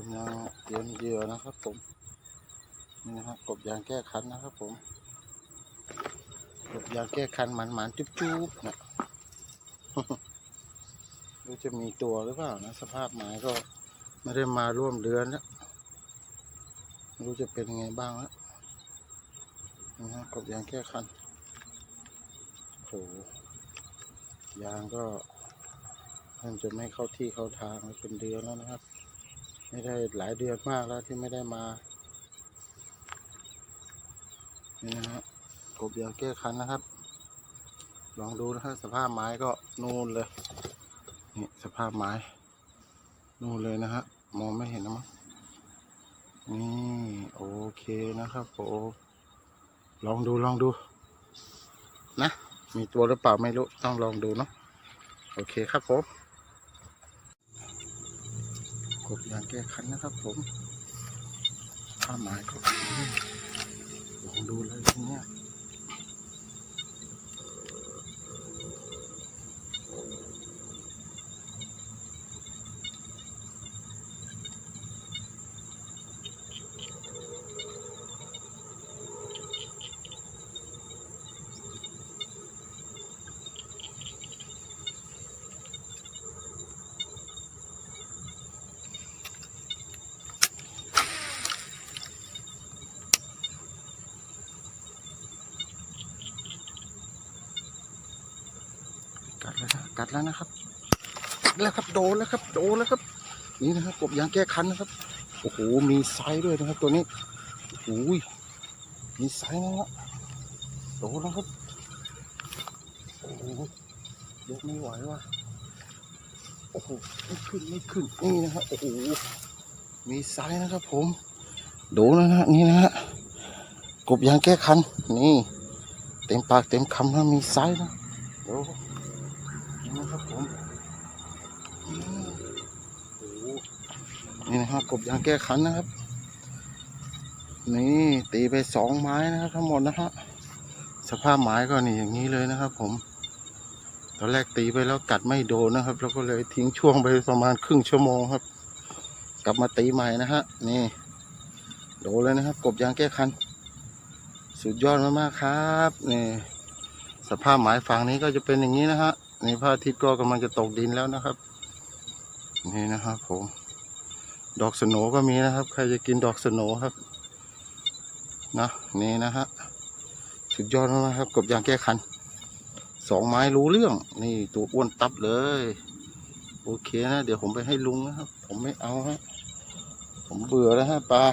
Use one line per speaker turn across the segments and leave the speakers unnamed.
กำลังเตรียมเหยื่อนะครับผม นี่นะครับกบยางแก้คันนะครับผม กบยางแก้คันหมันหมันจุ๊บจุ๊บๆนะรู้จะมีตัวหรือเปล่านะ สภาพหมายก็ไม่ได้มาร่วมเดือนแล้วรู้จะเป็นไงบ้างแล้วนะฮะกบยางแก้คันโหยางก็เริ่มจะไม่เข้าที่เข้าทางเป็นเดือนแล้วนะครับ ไม่ได้หลายเดือนมากแล้วที่ไม่ได้มา นี่นะฮะกบยางแก้คันนะครับ ลองดูนะครับสภาพไม้ก็นูนเลย นี่สภาพไม้ นูนเลยนะฮะ มองไม่เห็นนะมั้งนี่โอเคนะครับผมลองดูลองดู นะ มีตัวหรือเปล่าไม่รู้ ต้องลองดูเนาะโอเคครับผม กบยางแก้คันนะครับผมผ้าหมายก็ลองดูเลยทีเนี้ย กัดแล้วนะครับกัดแล้วครับโดนแล้วครับโดนแล้วครับ นี่นะครับกบยางแก้คันนะครับโอ้โหมีไซส์ด้วยนะครับ ตัวนี้โอ้โหมีไซส์นะฮะโดนแล้วครับโอ้โหยกไม่ไหวว่ะโอ้โหไม่ขึ้นไม่ขึ้นนี่นะครับโอ้โหมีไซส์นะครับ ผมโดนแล้วนะฮะนี่นะฮะกบยางแก้คันนี่ เต็มปากเต็มคำนะมีไซส์นะโอ้ นี่นะครับผมนี่นะครับกบยางแก้คันนะครับ นี่ตีไปสองไม้นะครับ ทั้งหมดนะฮะสภาพไม้ก็นี่อย่างนี้เลยนะครับ ผม ตอนแรกตีไปแล้วกัดไม่โดนนะครับ แล้วก็เลยทิ้งช่วงไปประมาณครึ่งชั่วโมงครับ กลับมาตีใหม่นะฮะนี่ โดนเลยนะครับ กบยางแก้คัน สุดยอดมากๆครับนี่สภาพหมายฝั่งนี้ก็จะเป็นอย่างนี้นะฮะ นี่พระอาทิตย์ก็กำลังจะตกดินแล้วนะครับ นี่นะครับผม ดอกสโนก็มีนะครับ ใครจะกินดอกสโนครับนะนี่นะฮะสุดยอดมากครับกบยางแก้คันสองไม้รู้เรื่อง นี่ตัวอ้วนตับเลย โอเคนะเดี๋ยวผมไปให้ลุงนะครับ ผมไม่เอาฮะผมเบื่อแล้วฮะปลา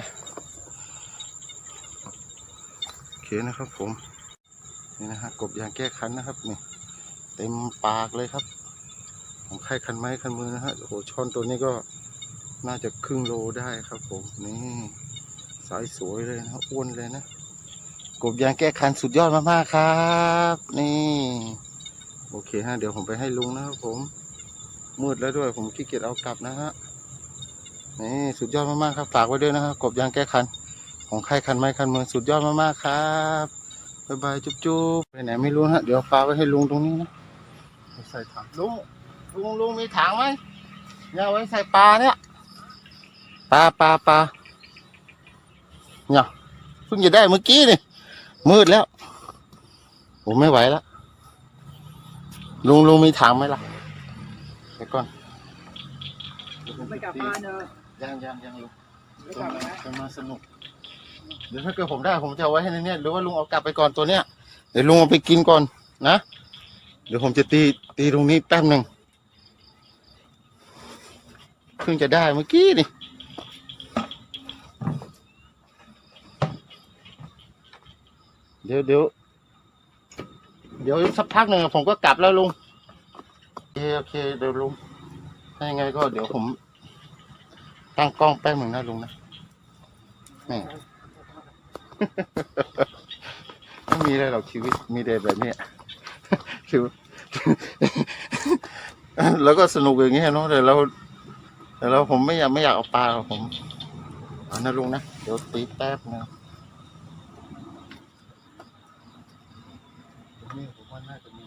โอเคนะครับผมนี่นะฮะกบยางแก้คันนะครับนี่ เต็มปากเลยครับ ของใครคันไม้คันมือนะฮะโอ้ช่อนตัวนี้ก็น่าจะครึ่งโลได้ครับ ผมนี่สายสวยเลยนะอ้วนเลยนะกบยางแก้คันสุดยอดมากๆครับ นี่ โอเคฮะเดี๋ยวผมไปให้ลุงนะครับผม มืดแล้วด้วย ผมขี้เกียจเอากลับนะฮะนี่สุดยอดมากๆครับฝากไว้ด้วยนะครับกบยางแก้คัน ของใครคันไม้คันมือสุดยอดมากๆครับบายบายจุ๊บจุ๊บไปไหนไม่รู้ฮะเดี๋ยวฟ้ากไว้ให้ลุงตรงนี้นะ ใส่ถังลุงลุงลุงมีถังไหมเนี่ยเอาไว้ใส่ปลาเนี่ยปลาปลาปลาเนี่ยเพิ่งจะได้เมื่อกี้นี่มืดแล้วผมไม่ไหวแล้วลุงลุงมีถังไหมล่ะไปก่อน
ไม่กลับบ้านเนอะ
ยังยังยังลุง
ไม่กลับแล้วนะ
จะมาสนุกเดี๋ยวถ้าเกิดผมได้ผมจะเอาไว้ให้ในเนี้ยหรือว่าลุงเอากลับไปก่อนตัวเนี้ยเดี๋ยวลุงเอาไปกินก่อนนะ เดี๋ยวผมจะตีตีตรงนี้แป๊บหนึ่งเพิ่งจะได้เมื่อกี้นี่เดี๋ยวเดี๋ยวเดี๋ยวสักพักหนึ่งผมก็กลับแล้วลุงโอเคโอเคเดี๋ยวลุงถ้ายังไงก็เดี๋ยวผม ตั้งกล้องแป๊บหนึ่งนะลุงนะแหม่ไม่มีอะไรหรอกชีวิตมีแต่แบบเนี้ คือแล้วก็สนุกอย่างเงี้ยเนาะแต่เราแต่เราผมไม่อยากไม่อยากเอาปลาหรอผมเอานะลุงนะ เดี๋ยวตีแป๊บนึงนี่ผมว่าน่าจะมี